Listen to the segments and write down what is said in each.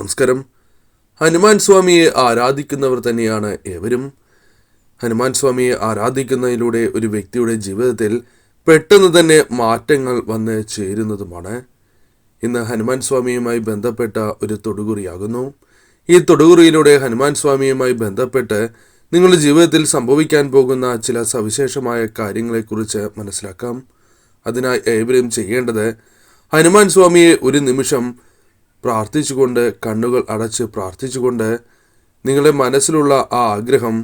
നമസ്കാരം. ഹനുമാൻ സ്വാമിയെ ആരാധിക്കുന്നവർ തന്നെയാണ് ഏവരും. ഹനുമാൻ സ്വാമിയെ ആരാധിക്കുന്നതിലൂടെ ഒരു വ്യക്തിയുടെ ജീവിതത്തിൽ പെട്ടെന്ന് തന്നെ മാറ്റങ്ങൾ വന്ന് ചേരുന്നതുമാണ്. ഇന്ന് ഹനുമാൻ സ്വാമിയുമായി ബന്ധപ്പെട്ട ഒരു തൊടുകുറിയാകുന്നു. ഈ തൊടുകുറിയിലൂടെ ഹനുമാൻ സ്വാമിയുമായി ബന്ധപ്പെട്ട് നിങ്ങളുടെ ജീവിതത്തിൽ സംഭവിക്കാൻ പോകുന്ന ചില സവിശേഷമായ കാര്യങ്ങളെക്കുറിച്ച് മനസ്സിലാക്കാം. അതിനായി ഏവരും ചെയ്യേണ്ടത് ഹനുമാൻ സ്വാമിയെ ഒരു നിമിഷം പ്രാർത്ഥിച്ചുകൊണ്ട് കണ്ണുകൾ അടച്ച് പ്രാർത്ഥിച്ചുകൊണ്ട് നിങ്ങളുടെ മനസ്സിലുള്ള ആ ആഗ്രഹം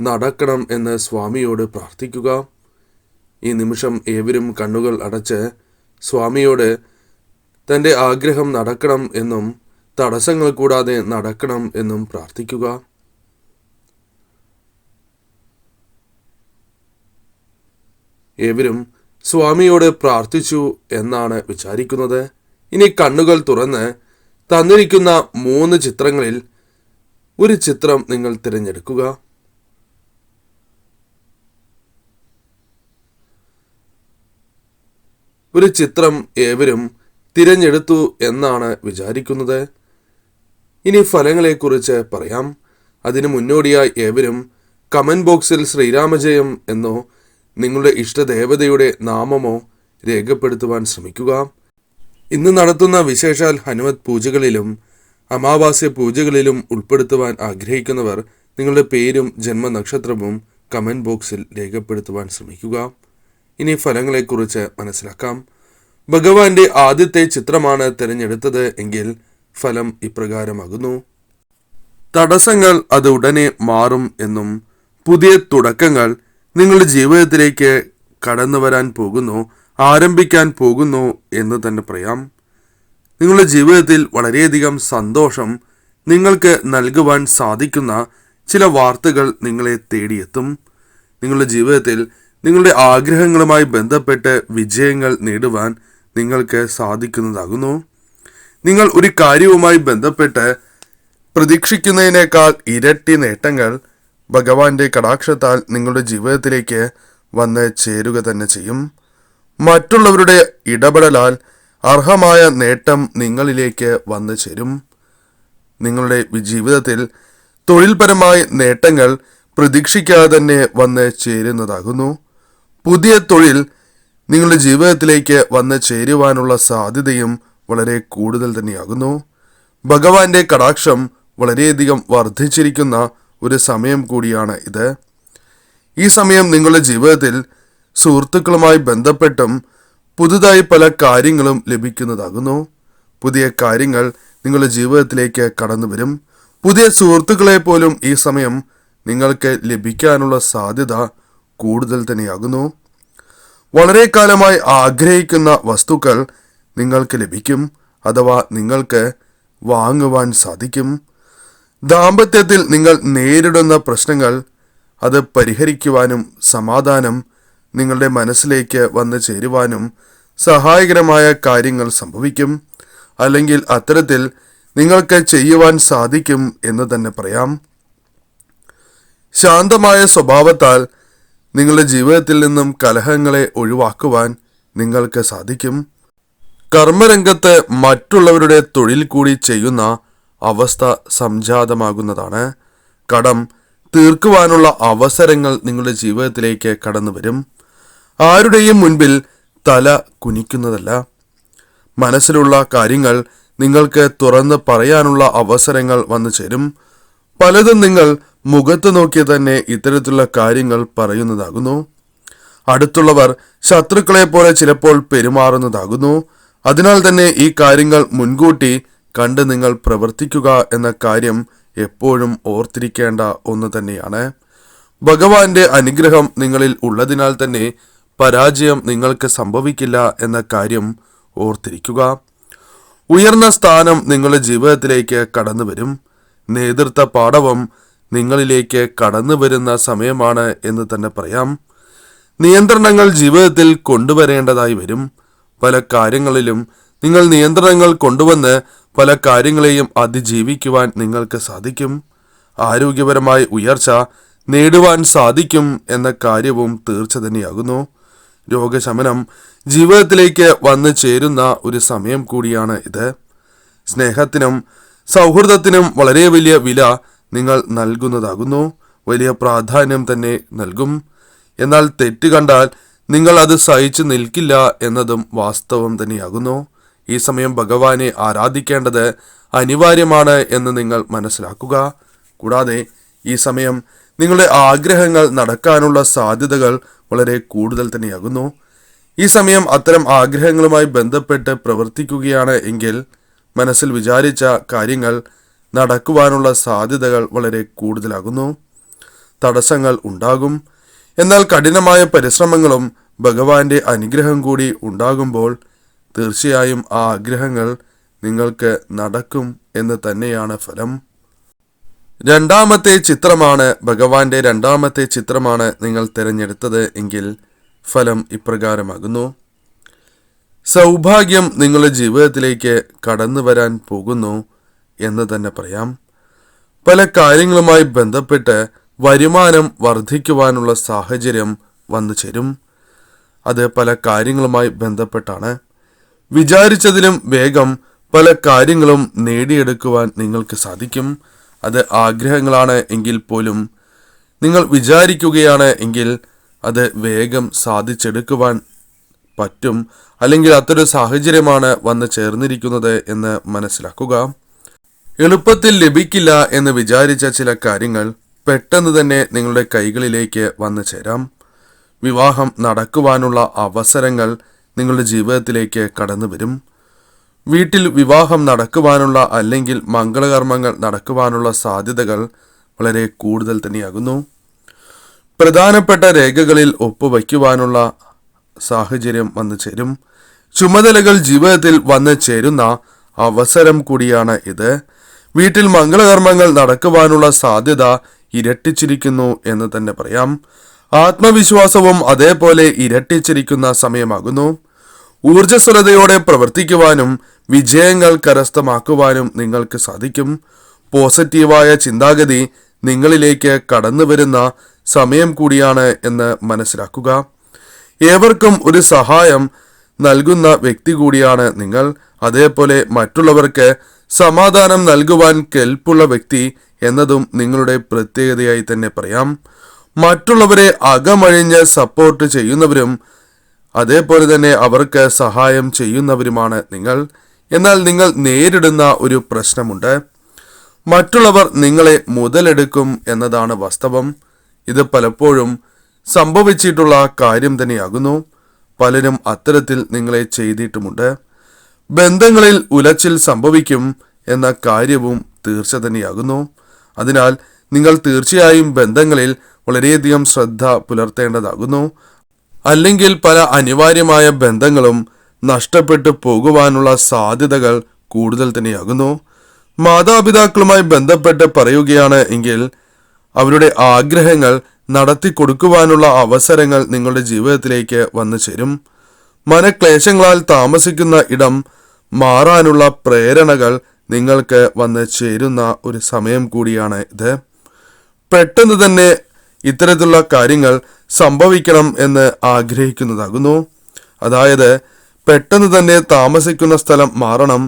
നടക്കണം എന്ന് സ്വാമിയോട് പ്രാർത്ഥിക്കുക. ഈ നിമിഷം ഏവരും കണ്ണുകൾ അടച്ച് സ്വാമിയോട് തന്റെ ആഗ്രഹം നടക്കണം എന്നും തടസ്സങ്ങൾ കൂടാതെ നടക്കണം എന്നും പ്രാർത്ഥിക്കുക. ഏവരും സ്വാമിയോട് പ്രാർത്ഥിച്ചു എന്നാണ് വിചാരിക്കുന്നത്. ഇനി കണ്ണുകൾ തുറന്ന് തന്നിരിക്കുന്ന മൂന്ന് ചിത്രങ്ങളിൽ ഒരു ചിത്രം നിങ്ങൾ തിരഞ്ഞെടുക്കുക. ഒരു ചിത്രം ഏവരും തിരഞ്ഞെടുത്തു എന്നാണ് വിചാരിക്കുന്നത്. ഇനി ഫലങ്ങളെക്കുറിച്ച് പറയാം. അതിനു മുന്നോടിയായി ഏവരും കമന്റ് ബോക്സിൽ ശ്രീരാമജയം എന്നോ നിങ്ങളുടെ ഇഷ്ടദേവതയുടെ നാമമോ രേഖപ്പെടുത്തുവാൻ ശ്രമിക്കുക. ഇന്ന് നടത്തുന്ന വിശേഷാൽ ഹനുമത് പൂജകളിലും അമാവാസ്യ പൂജകളിലും ഉൾപ്പെടുത്തുവാൻ ആഗ്രഹിക്കുന്നവർ നിങ്ങളുടെ പേരും ജന്മനക്ഷത്രവും കമന്റ് ബോക്സിൽ രേഖപ്പെടുത്തുവാൻ ശ്രമിക്കുക. ഇനി ഫലങ്ങളെക്കുറിച്ച് മനസ്സിലാക്കാം. ഭഗവാന്റെ ആദ്യത്തെ ചിത്രമാണ് തിരഞ്ഞെടുത്തത് എങ്കിൽ ഫലം ഇപ്രകാരമാകുന്നു. തടസ്സങ്ങൾ അത് ഉടനെ മാറും എന്നും പുതിയ തുടക്കങ്ങൾ നിങ്ങളുടെ ജീവിതത്തിലേക്ക് കടന്നു വരാൻ പോകുന്നു. ആരംഭിക്കാൻ പോകുന്നു എന്ന് തന്നെ പറയാം. നിങ്ങളുടെ ജീവിതത്തിൽ വളരെയധികം സന്തോഷം നിങ്ങൾക്ക് നൽകുവാൻ സാധിക്കുന്ന ചില വാർത്തകൾ നിങ്ങളെ തേടിയെത്തും. നിങ്ങളുടെ ജീവിതത്തിൽ നിങ്ങളുടെ ആഗ്രഹങ്ങളുമായി ബന്ധപ്പെട്ട് വിജയങ്ങൾ നേടുവാൻ നിങ്ങൾക്ക് സാധിക്കുന്നതാകുന്നു. നിങ്ങൾ ഒരു കാര്യവുമായി ബന്ധപ്പെട്ട് പ്രതീക്ഷിക്കുന്നതിനേക്കാൾ ഇരട്ടി നേട്ടങ്ങൾ ഭഗവാന്റെ കടാക്ഷത്താൽ നിങ്ങളുടെ ജീവിതത്തിലേക്ക് വന്ന് ചേരുക തന്നെ ചെയ്യും. മറ്റുള്ളവരുടെ ഇടപെടലാൽ അർഹമായ നേട്ടം നിങ്ങളിലേക്ക് വന്നു ചേരും. നിങ്ങളുടെ ജീവിതത്തിൽ തൊഴിൽപരമായ നേട്ടങ്ങൾ പ്രതീക്ഷിക്കാതെ തന്നെ വന്ന് ചേരുന്നതാകുന്നു. പുതിയ തൊഴിൽ നിങ്ങളുടെ ജീവിതത്തിലേക്ക് വന്ന് ചേരുവാനുള്ള സാധ്യതയും വളരെ കൂടുതൽ തന്നെയാകുന്നു. ഭഗവാന്റെ കടാക്ഷം വളരെയധികം വർദ്ധിച്ചിരിക്കുന്ന ഒരു സമയം കൂടിയാണ് ഇത്. ഈ സമയം നിങ്ങളുടെ ജീവിതത്തിൽ സുഹൃത്തുക്കളുമായി ബന്ധപ്പെട്ടും പുതുതായി പല കാര്യങ്ങളും ലഭിക്കുന്നതാകുന്നു. പുതിയ കാര്യങ്ങൾ നിങ്ങളുടെ ജീവിതത്തിലേക്ക് കടന്നു വരും. പുതിയ സുഹൃത്തുക്കളെ പോലും ഈ സമയം നിങ്ങൾക്ക് ലഭിക്കാനുള്ള സാധ്യത കൂടുതൽ തന്നെയാകുന്നു. വളരെ കാലമായി ആഗ്രഹിക്കുന്ന വസ്തുക്കൾ നിങ്ങൾക്ക് ലഭിക്കും അഥവാ നിങ്ങൾക്ക് വാങ്ങുവാൻ സാധിക്കും. ദാമ്പത്യത്തിൽ നിങ്ങൾ നേരിടുന്ന പ്രശ്നങ്ങൾ അത് പരിഹരിക്കുവാനും സമാധാനം നിങ്ങളുടെ മനസ്സിലേക്ക് വന്നു ചേരുവാനും സഹായകരമായ കാര്യങ്ങൾ സംഭവിക്കും. അല്ലെങ്കിൽ അത്തരത്തിൽ നിങ്ങൾക്ക് ചെയ്യുവാൻ സാധിക്കും എന്ന് തന്നെ പറയാം. ശാന്തമായ സ്വഭാവത്താൽ നിങ്ങളുടെ ജീവിതത്തിൽ നിന്നും കലഹങ്ങളെ ഒഴിവാക്കുവാൻ നിങ്ങൾക്ക് സാധിക്കും. കർമ്മരംഗത്ത് മറ്റുള്ളവരുടെ തൊഴിൽ കൂടി ചെയ്യുന്ന അവസ്ഥ സംജാതമാകുന്നതാണ്. കടം തീർക്കുവാനുള്ള അവസരങ്ങൾ നിങ്ങളുടെ ജീവിതത്തിലേക്ക് കടന്നു വരും ആരുടെയും മുൻപിൽ തല കുനിക്കുന്നതല്ല. മനസ്സിലുള്ള കാര്യങ്ങൾ നിങ്ങൾക്ക് തുറന്ന് പറയാനുള്ള അവസരങ്ങൾ വന്നു ചേരും. പലതും നിങ്ങൾ മുഖത്ത് നോക്കി തന്നെ ഇത്തരത്തിലുള്ള കാര്യങ്ങൾ പറയുന്നതാകുന്നു. അടുത്തുള്ളവർ ശത്രുക്കളെ പോലെ ചിലപ്പോൾ പെരുമാറുന്നതാകുന്നു. അതിനാൽ തന്നെ ഈ കാര്യങ്ങൾ മുൻകൂട്ടി കണ്ട് നിങ്ങൾ പ്രവർത്തിക്കുക എന്ന കാര്യം എപ്പോഴും ഓർത്തിരിക്കേണ്ട ഒന്ന് തന്നെയാണ്. ഭഗവാന്റെ അനുഗ്രഹം നിങ്ങളിൽ ഉള്ളതിനാൽ തന്നെ പരാജയം നിങ്ങൾക്ക് സംഭവിക്കില്ല എന്ന കാര്യം ഓർത്തിരിക്കുക. ഉയർന്ന സ്ഥാനം നിങ്ങളുടെ ജീവിതത്തിലേക്ക് കടന്നു വരും നേതൃത്വ പാഠവും നിങ്ങളിലേക്ക് കടന്നു വരുന്ന സമയമാണ് എന്ന് തന്നെ പറയാം. നിയന്ത്രണങ്ങൾ ജീവിതത്തിൽ കൊണ്ടുവരേണ്ടതായി വരും. പല കാര്യങ്ങളിലും നിങ്ങൾ നിയന്ത്രണങ്ങൾ കൊണ്ടുവന്ന് പല കാര്യങ്ങളെയും അതിജീവിക്കുവാൻ നിങ്ങൾക്ക് സാധിക്കും. ആരോഗ്യപരമായ ഉയർച്ച നേടുവാൻ സാധിക്കും എന്ന കാര്യവും തീർച്ച തന്നെയാകുന്നു. രോഗശമനം ജീവിതത്തിലേക്ക് വന്നു ചേരുന്ന ഒരു സമയം കൂടിയാണ് ഇത്. സ്നേഹത്തിനും സൗഹൃദത്തിനും വളരെ വലിയ വില നിങ്ങൾ നൽകുന്നതാകുന്നു. വലിയ പ്രാധാന്യം തന്നെ നൽകും. എന്നാൽ തെറ്റ് കണ്ടാൽ നിങ്ങൾ അത് സഹിച്ചു നിൽക്കില്ല എന്നതും വാസ്തവം തന്നെയാകുന്നു. ഈ സമയം ഭഗവാനെ ആരാധിക്കേണ്ടത് അനിവാര്യമാണ് എന്ന് നിങ്ങൾ മനസ്സിലാക്കുക. കൂടാതെ ഈ സമയം നിങ്ങളുടെ ആഗ്രഹങ്ങൾ നടക്കാനുള്ള സാധ്യതകൾ വളരെ കൂടുതൽ തന്നെയാകുന്നു. ഈ സമയം അത്തരം ആഗ്രഹങ്ങളുമായി ബന്ധപ്പെട്ട് പ്രവർത്തിക്കുകയാണ് എങ്കിൽ മനസ്സിൽ വിചാരിച്ച കാര്യങ്ങൾ നടക്കുവാനുള്ള സാധ്യതകൾ വളരെ കൂടുതലാകുന്നു. തടസ്സങ്ങൾ ഉണ്ടാകും. എന്നാൽ കഠിനമായ പരിശ്രമങ്ങളും ഭഗവാന്റെ അനുഗ്രഹം കൂടി ഉണ്ടാകുമ്പോൾ തീർച്ചയായും ആ ആഗ്രഹങ്ങൾ നിങ്ങൾക്ക് നടക്കും എന്ന് തന്നെയാണ് ഫലം. രണ്ടാമത്തെ ചിത്രമാണ് ഭഗവാന്റെ രണ്ടാമത്തെ ചിത്രമാണ് നിങ്ങൾ തിരഞ്ഞെടുത്തത് എങ്കിൽ ഫലം ഇപ്രകാരമാകുന്നു. സൗഭാഗ്യം നിങ്ങളുടെ ജീവിതത്തിലേക്ക് കടന്നു വരാൻ പോകുന്നു എന്ന് തന്നെ പറയാം. പല കാര്യങ്ങളുമായി ബന്ധപ്പെട്ട് വരുമാനം വർദ്ധിക്കുവാനുള്ള സാഹചര്യം വന്നു ചേരും. അത് പല കാര്യങ്ങളുമായി ബന്ധപ്പെട്ടാണ്. വിചാരിച്ചതിലും വേഗം പല കാര്യങ്ങളും നേടിയെടുക്കുവാൻ നിങ്ങൾക്ക് സാധിക്കും. അത് ആഗ്രഹങ്ങളാണ് എങ്കിൽ പോലും നിങ്ങൾ വിചാരിക്കുകയാണ് എങ്കിൽ അത് വേഗം സാധിച്ചെടുക്കുവാൻ പറ്റും അല്ലെങ്കിൽ അത്തരം സാഹചര്യമാണ് വന്ന് ചേർന്നിരിക്കുന്നത് എന്ന് മനസ്സിലാക്കുക. എളുപ്പത്തിൽ ലഭിക്കില്ല എന്ന് വിചാരിച്ച ചില കാര്യങ്ങൾ പെട്ടെന്ന് തന്നെ നിങ്ങളുടെ കൈകളിലേക്ക് വന്നു ചേരാം. വിവാഹം നടക്കുവാനുള്ള അവസരങ്ങൾ നിങ്ങളുടെ ജീവിതത്തിലേക്ക് കടന്നു വരും വീട്ടിൽ വിവാഹം നടക്കുവാനുള്ള അല്ലെങ്കിൽ മംഗളകർമ്മങ്ങൾ നടക്കുവാനുള്ള സാധ്യതകൾ വളരെ കൂടുതൽ തന്നെയാകുന്നു. പ്രധാനപ്പെട്ട രേഖകളിൽ ഒപ്പുവയ്ക്കുവാനുള്ള സാഹചര്യം വന്നു ചേരും. ചുമതലകൾ ജീവിതത്തിൽ വന്നു ചേരുന്ന അവസരം കൂടിയാണ് ഇത്. വീട്ടിൽ മംഗളകർമ്മങ്ങൾ നടക്കുവാനുള്ള സാധ്യത ഇരട്ടിച്ചിരിക്കുന്നു എന്ന് തന്നെ പറയാം. ആത്മവിശ്വാസവും അതേപോലെ ഇരട്ടിച്ചിരിക്കുന്ന സമയമാകുന്നു. ഊർജസ്വലതയോടെ പ്രവർത്തിക്കുവാനും വിജയങ്ങൾ കരസ്ഥമാക്കുവാനും നിങ്ങൾക്ക് സാധിക്കും. പോസിറ്റീവായ ചിന്താഗതി നിങ്ങളിലേക്ക് കടന്നു വരുന്ന സമയം കൂടിയാണ് എന്ന് മനസ്സിലാക്കുക. ഏവർക്കും ഒരു സഹായം നൽകുന്ന വ്യക്തി കൂടിയാണ് നിങ്ങൾ. അതേപോലെ മറ്റുള്ളവർക്ക് സമാധാനം നൽകുവാൻ കെൽപ്പുള്ള വ്യക്തി എന്നതും നിങ്ങളുടെ പ്രത്യേകതയായി തന്നെ പറയാം. മറ്റുള്ളവരെ അകമഴിഞ്ഞ് സപ്പോർട്ട് ചെയ്യുന്നവരും അതേപോലെ തന്നെ അവർക്ക് സഹായം ചെയ്യുന്നവരുമാണ് നിങ്ങൾ. എന്നാൽ നിങ്ങൾ നേരിടുന്ന ഒരു പ്രശ്നമുണ്ട്. മറ്റുള്ളവർ നിങ്ങളെ മുതലെടുക്കും എന്നതാണ് വാസ്തവം. ഇത് പലപ്പോഴും സംഭവിച്ചിട്ടുള്ള കാര്യം തന്നെയാകുന്നു. പലരും അത്തരത്തിൽ നിങ്ങളെ ചെയ്തിട്ടുമുണ്ട്. ബന്ധങ്ങളിൽ ഉലച്ചിൽ സംഭവിക്കും എന്ന കാര്യവും തീർച്ച തന്നെയാകുന്നു. അതിനാൽ നിങ്ങൾ തീർച്ചയായും ബന്ധങ്ങളിൽ വളരെയധികം ശ്രദ്ധ പുലർത്തേണ്ടതാകുന്നു. അല്ലെങ്കിൽ പല അനിവാര്യമായ ബന്ധങ്ങളും നഷ്ടപ്പെട്ടു പോകുവാനുള്ള സാധ്യതകൾ കൂടുതൽ തന്നെയാകുന്നു. മാതാപിതാക്കളുമായി ബന്ധപ്പെട്ട് പറയുകയാണ് എങ്കിൽ അവരുടെ ആഗ്രഹങ്ങൾ നടത്തി കൊടുക്കുവാനുള്ള അവസരങ്ങൾ നിങ്ങളുടെ ജീവിതത്തിലേക്ക് വന്നു ചേരും. മനക്ലേശങ്ങളാൽ താമസിക്കുന്ന ഇടം മാറാനുള്ള പ്രേരണകൾ നിങ്ങൾക്ക് വന്ന് ചേരുന്ന ഒരു സമയം കൂടിയാണ് ഇത്. പെട്ടെന്ന് തന്നെ ഇത്തരത്തിലുള്ള കാര്യങ്ങൾ സംഭവിക്കണം എന്ന് ആഗ്രഹിക്കുന്നതാകുന്നു. അതായത് പെട്ടെന്ന് തന്നെ താമസിക്കുന്ന സ്ഥലം മാറണം.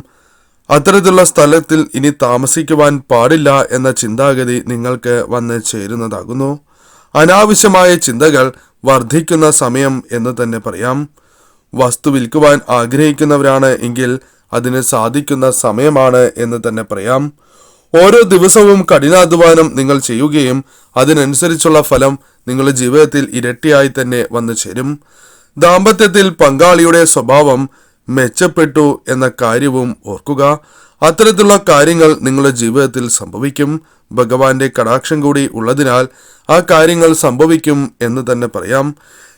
അത്തരത്തിലുള്ള സ്ഥലത്തിൽ ഇനി താമസിക്കുവാൻ പാടില്ല എന്ന ചിന്താഗതി നിങ്ങൾക്ക് വന്ന് ചേരുന്നതാകുന്നു. അനാവശ്യമായ ചിന്തകൾ വർദ്ധിക്കുന്ന സമയം എന്ന് തന്നെ പറയാം. വസ്തു വിൽക്കുവാൻ ആഗ്രഹിക്കുന്നവരാണ് എങ്കിൽ അതിന് സാധിക്കുന്ന സമയമാണ് എന്ന് തന്നെ പറയാം. ഓരോ ദിവസവും കഠിനാധ്വാനം നിങ്ങൾ ചെയ്യുകയും അതിനനുസരിച്ചുള്ള ഫലം നിങ്ങളുടെ ജീവിതത്തിൽ ഇരട്ടിയായി തന്നെ വന്നു ചേരും. ദാമ്പത്യത്തിൽ പങ്കാളിയുടെ സ്വഭാവം മെച്ചപ്പെട്ടു എന്ന കാര്യവും ഓർക്കുക. അത്തരത്തിലുള്ള കാര്യങ്ങൾ നിങ്ങളുടെ ജീവിതത്തിൽ സംഭവിക്കും. ഭഗവാന്റെ കടാക്ഷം കൂടി ഉള്ളതിനാൽ ആ കാര്യങ്ങൾ സംഭവിക്കും എന്ന് തന്നെ പറയാം.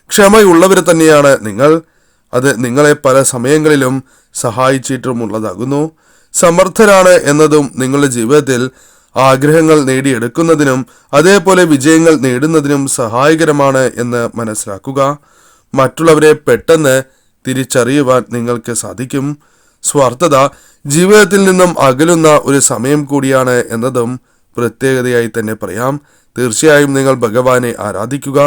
ക്ഷമയുള്ളവർ തന്നെയാണ് നിങ്ങൾ. അത് നിങ്ങളെ പല സമയങ്ങളിലും സഹായിച്ചിട്ടുമുള്ളതാകുന്നു. സമർത്ഥരാണ് എന്നതും നിങ്ങളുടെ ജീവിതത്തിൽ ആഗ്രഹങ്ങൾ നേടിയെടുക്കുന്നതിനും അതേപോലെ വിജയങ്ങൾ നേടുന്നതിനും സഹായകരമാണ് എന്ന് മനസ്സിലാക്കുക. മറ്റുള്ളവരെ പെട്ടെന്ന് തിരിച്ചറിയുവാൻ നിങ്ങൾക്ക് സാധിക്കും. സ്വാർത്ഥത ജീവിതത്തിൽ നിന്നും അകലുന്ന ഒരു സമയം കൂടിയാണ് എന്നതും പ്രത്യേകതയായി തന്നെ പറയാം. തീർച്ചയായും നിങ്ങൾ ഭഗവാനെ ആരാധിക്കുക.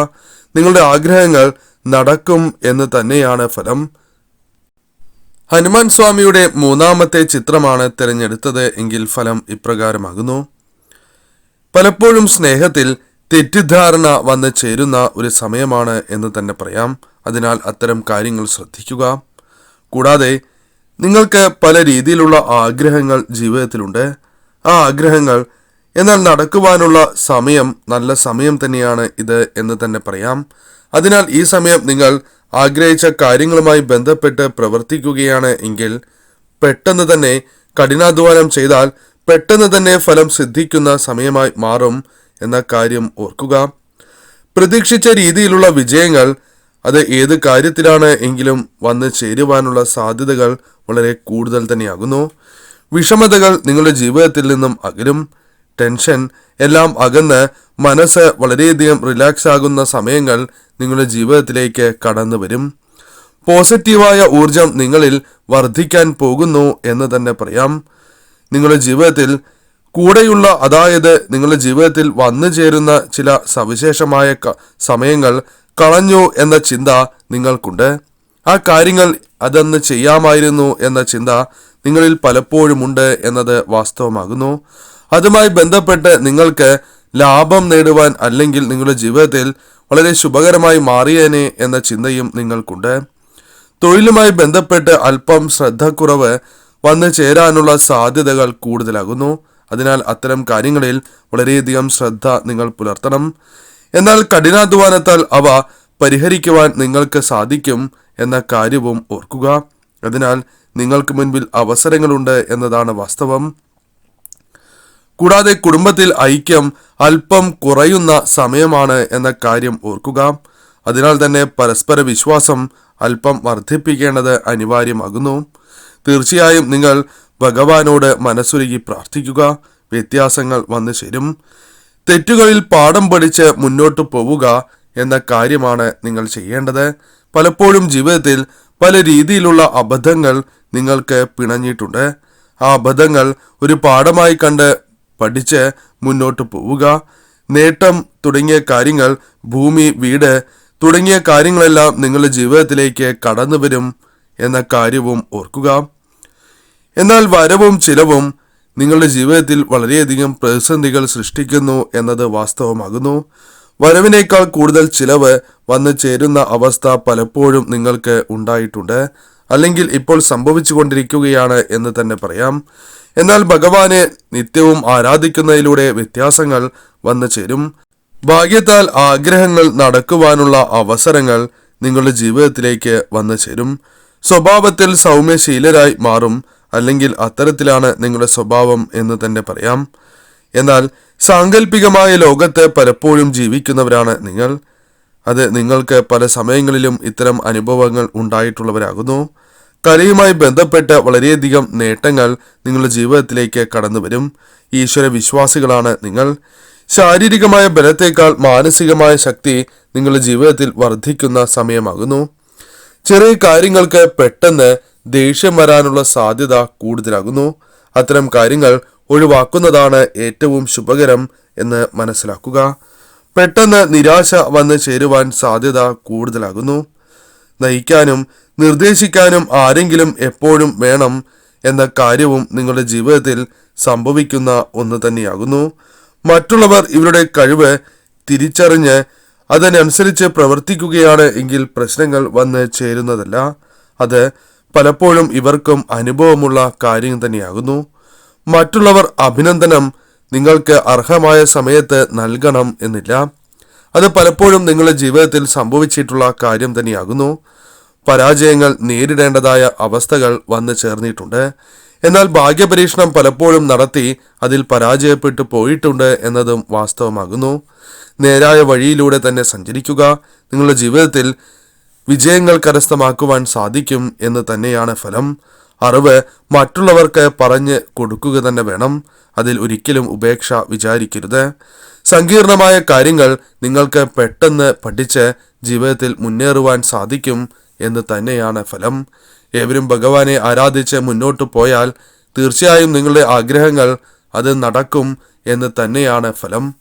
നിങ്ങളുടെ ആഗ്രഹങ്ങൾ നടക്കും എന്ന് തന്നെയാണ് ഫലം. ഹനുമാൻ സ്വാമിയുടെ മൂന്നാമത്തെ ചിത്രമാണ് തിരഞ്ഞെടുത്തത് എങ്കിൽ ഫലം ഇപ്രകാരമാകുന്നു. പലപ്പോഴും സ്നേഹത്തിൽ തെറ്റിദ്ധാരണ വന്ന് ചേരുന്ന ഒരു സമയമാണ് എന്ന് തന്നെ പറയാം. അതിനാൽ അത്തരം കാര്യങ്ങൾ ശ്രദ്ധിക്കുക. കൂടാതെ നിങ്ങൾക്ക് പല രീതിയിലുള്ള ആഗ്രഹങ്ങൾ ജീവിതത്തിലുണ്ട്. ആ ആഗ്രഹങ്ങൾ എന്നാൽ നടക്കുവാനുള്ള സമയം നല്ല സമയം തന്നെയാണ് ഇത് എന്ന് തന്നെ പറയാം. അതിനാൽ ഈ സമയം നിങ്ങൾ ആഗ്രഹിച്ച കാര്യങ്ങളുമായി ബന്ധപ്പെട്ട് പ്രവർത്തിക്കുകയാണ് എങ്കിൽ പെട്ടെന്ന് തന്നെ കഠിനാധ്വാനം ചെയ്താൽ പെട്ടെന്ന് തന്നെ ഫലം സിദ്ധിക്കുന്ന സമയമായി മാറും എന്ന കാര്യം ഓർക്കുക. പ്രതീക്ഷിച്ച രീതിയിലുള്ള വിജയങ്ങൾ അത് ഏത് കാര്യത്തിലാണ് എങ്കിലും വന്ന് ചേരുവാനുള്ള സാധ്യതകൾ വളരെ കൂടുതൽ തന്നെയാകുന്നു. വിഷമതകൾ നിങ്ങളുടെ ജീവിതത്തിൽ നിന്നും അകലും. ടെൻഷൻ എല്ലാം അകന്ന് മനസ്സ് വളരെയധികം റിലാക്സ് ആകുന്ന സമയങ്ങൾ നിങ്ങളുടെ ജീവിതത്തിലേക്ക് കടന്നു വരും. പോസിറ്റീവായ ഊർജം നിങ്ങളിൽ വർദ്ധിക്കാൻ പോകുന്നു എന്ന് തന്നെ പറയാം. നിങ്ങളുടെ ജീവിതത്തിൽ കൂടെയുള്ള അതായത് നിങ്ങളുടെ ജീവിതത്തിൽ വന്നു ചേരുന്ന ചില സവിശേഷമായ സമയങ്ങൾ കളഞ്ഞു എന്ന ചിന്ത നിങ്ങൾക്കുണ്ട്. ആ കാര്യങ്ങൾ അതെന്ന് ചെയ്യാമായിരുന്നു എന്ന ചിന്ത നിങ്ങളിൽ പലപ്പോഴുമുണ്ട് എന്നത് വാസ്തവമാകുന്നു. അതുമായി ബന്ധപ്പെട്ട് നിങ്ങൾക്ക് ലാഭം നേടുവാൻ അല്ലെങ്കിൽ നിങ്ങളുടെ ജീവിതത്തിൽ വളരെ ശുഭകരമായി മാറിയേനെ എന്ന ചിന്തയും നിങ്ങൾക്കുണ്ട്. തൊഴിലുമായി ബന്ധപ്പെട്ട് അല്പം ശ്രദ്ധക്കുറവ് വന്നു ചേരാനുള്ള സാധ്യതകൾ കൂടുതലാകുന്നു. അതിനാൽ അത്തരം കാര്യങ്ങളിൽ വളരെയധികം ശ്രദ്ധ നിങ്ങൾ പുലർത്തണം. എന്നാൽ കഠിനാധ്വാനത്താൽ അവ പരിഹരിക്കുവാൻ നിങ്ങൾക്ക് സാധിക്കും എന്ന കാര്യവും ഓർക്കുക. അതിനാൽ നിങ്ങൾക്ക് മുൻപിൽ അവസരങ്ങളുണ്ട് എന്നതാണ് വാസ്തവം. കൂടാതെ കുടുംബത്തിൽ ഐക്യം അല്പം കുറയുന്ന സമയമാണ് എന്ന കാര്യം ഓർക്കുക. അതിനാൽ തന്നെ പരസ്പര വിശ്വാസം അല്പം വർദ്ധിപ്പിക്കേണ്ടത് അനിവാര്യമാകുന്നു. തീർച്ചയായും നിങ്ങൾ ഭഗവാനോട് മനസ്സുരുകി പ്രാർത്ഥിക്കുക. വ്യത്യാസങ്ങൾ വന്നു ചേരും. തെറ്റുകളിൽ പാഠം പഠിച്ച് മുന്നോട്ട് പോവുക എന്ന കാര്യമാണ് നിങ്ങൾ ചെയ്യേണ്ടത്. പലപ്പോഴും ജീവിതത്തിൽ പല രീതിയിലുള്ള അബദ്ധങ്ങൾ നിങ്ങൾക്ക് പിണഞ്ഞിട്ടുണ്ട്. ആ അബദ്ധങ്ങൾ ഒരു പാഠമായി കണ്ട് പഠിച്ച് മുന്നോട്ട് പോവുക. നേട്ടം തുടങ്ങിയ കാര്യങ്ങൾ ഭൂമി വീട് തുടങ്ങിയ കാര്യങ്ങളെല്ലാം നിങ്ങളുടെ ജീവിതത്തിലേക്ക് കടന്നു വരും എന്ന കാര്യവും ഓർക്കുക. എന്നാൽ വരവും ചിലവും നിങ്ങളുടെ ജീവിതത്തിൽ വളരെയധികം പ്രതിസന്ധികൾ സൃഷ്ടിക്കുന്നു എന്നത് വാസ്തവമാകുന്നു. വരവിനേക്കാൾ കൂടുതൽ ചിലവ് വന്നു ചേരുന്ന അവസ്ഥ പലപ്പോഴും നിങ്ങൾക്ക് ഉണ്ടായിട്ടുണ്ട്. അല്ലെങ്കിൽ ഇപ്പോൾ സംഭവിച്ചു കൊണ്ടിരിക്കുകയാണ് എന്ന് തന്നെ പറയാം. എന്നാൽ ഭഗവാനെ നിത്യവും ആരാധിക്കുന്നതിലൂടെ വ്യത്യാസങ്ങൾ വന്നു ചേരും. ഭാഗ്യത്താൽ ആഗ്രഹങ്ങൾ നടക്കുവാനുള്ള അവസരങ്ങൾ നിങ്ങളുടെ ജീവിതത്തിലേക്ക് വന്നു ചേരും. സ്വഭാവത്തിൽ സൗമ്യശീലരായി മാറും. അല്ലെങ്കിൽ അത്തരത്തിലാണ് നിങ്ങളുടെ സ്വഭാവം എന്ന് തന്നെ പറയാം. എന്നാൽ സാങ്കല്പികമായ ലോകത്ത് പലപ്പോഴും ജീവിക്കുന്നവരാണ് നിങ്ങൾ. അത് നിങ്ങൾക്ക് പല സമയങ്ങളിലും ഇത്തരം അനുഭവങ്ങൾ ഉണ്ടായിട്ടുള്ളവരാകുന്നു. കലയുമായി ബന്ധപ്പെട്ട് വളരെയധികം നേട്ടങ്ങൾ നിങ്ങളുടെ ജീവിതത്തിലേക്ക് കടന്നു വരും ഈശ്വര വിശ്വാസികളാണ് നിങ്ങൾ. ശാരീരികമായ ബലത്തേക്കാൾ മാനസികമായ ശക്തി നിങ്ങളുടെ ജീവിതത്തിൽ വർദ്ധിക്കുന്ന സമയമാകുന്നു. ചെറിയ കാര്യങ്ങൾക്ക് പെട്ടെന്ന് ദേഷ്യം വരാനുള്ള സാധ്യത കൂടുതലാകുന്നു. അത്തരം കാര്യങ്ങൾ ഒഴിവാക്കുന്നതാണ് ഏറ്റവും ശുഭകരം എന്ന് മനസ്സിലാക്കുക. പെട്ടെന്ന് നിരാശ വന്ന് ചേരുവാൻ സാധ്യത കൂടുതലാകുന്നു. നയിക്കാനും നിർദ്ദേശിക്കാനും ആരെങ്കിലും എപ്പോഴും വേണം എന്ന കാര്യവും നിങ്ങളുടെ ജീവിതത്തിൽ സംഭവിക്കുന്ന ഒന്ന് തന്നെയാകുന്നു. മറ്റുള്ളവർ ഇവരുടെ കഴിവ് തിരിച്ചറിഞ്ഞ് അതിനനുസരിച്ച് പ്രവർത്തിക്കുകയാണ് എങ്കിൽ പ്രശ്നങ്ങൾ വന്ന് ചേരുന്നതല്ല. അത് പലപ്പോഴും ഇവർക്കും അനുഭവമുള്ള കാര്യം തന്നെയാകുന്നു. മറ്റുള്ളവർ അഭിനന്ദനം നിങ്ങൾക്ക് അർഹമായ സമയത്ത് നൽകണം എന്നില്ല. അത് പലപ്പോഴും നിങ്ങളുടെ ജീവിതത്തിൽ സംഭവിച്ചിട്ടുള്ള കാര്യം തന്നെയാകുന്നു. പരാജയങ്ങൾ നേരിടേണ്ടതായ അവസ്ഥകൾ വന്നു ചേർന്നിട്ടുണ്ട്. എന്നാൽ ഭാഗ്യപരീക്ഷണം പലപ്പോഴും നടത്തി അതിൽ പരാജയപ്പെട്ടു പോയിട്ടുണ്ട് എന്നതും വാസ്തവമാകുന്നു. നേരായ വഴിയിലൂടെ തന്നെ സഞ്ചരിക്കുക നിങ്ങളുടെ ജീവിതത്തിൽ വിജയങ്ങൾ കരസ്ഥമാക്കുവാൻ സാധിക്കും എന്ന് തന്നെയാണ് ഫലം. അറിവ് മറ്റുള്ളവർക്ക് പറഞ്ഞ് കൊടുക്കുക തന്നെ വേണം. അതിൽ ഒരിക്കലും ഉപേക്ഷ വിചാരിക്കരുത്. സങ്കീർണമായ കാര്യങ്ങൾ നിങ്ങൾക്ക് പെട്ടെന്ന് പഠിച്ച് ജീവിതത്തിൽ മുന്നേറുവാൻ സാധിക്കും എന്ന് തന്നെയാണ് ഫലം. ഏവരും ഭഗവാനെ ആരാധിച്ച് മുന്നോട്ട് പോയാൽ തീർച്ചയായും നിങ്ങളുടെ ആഗ്രഹങ്ങൾ അത് നടക്കും എന്ന് തന്നെയാണ് ഫലം.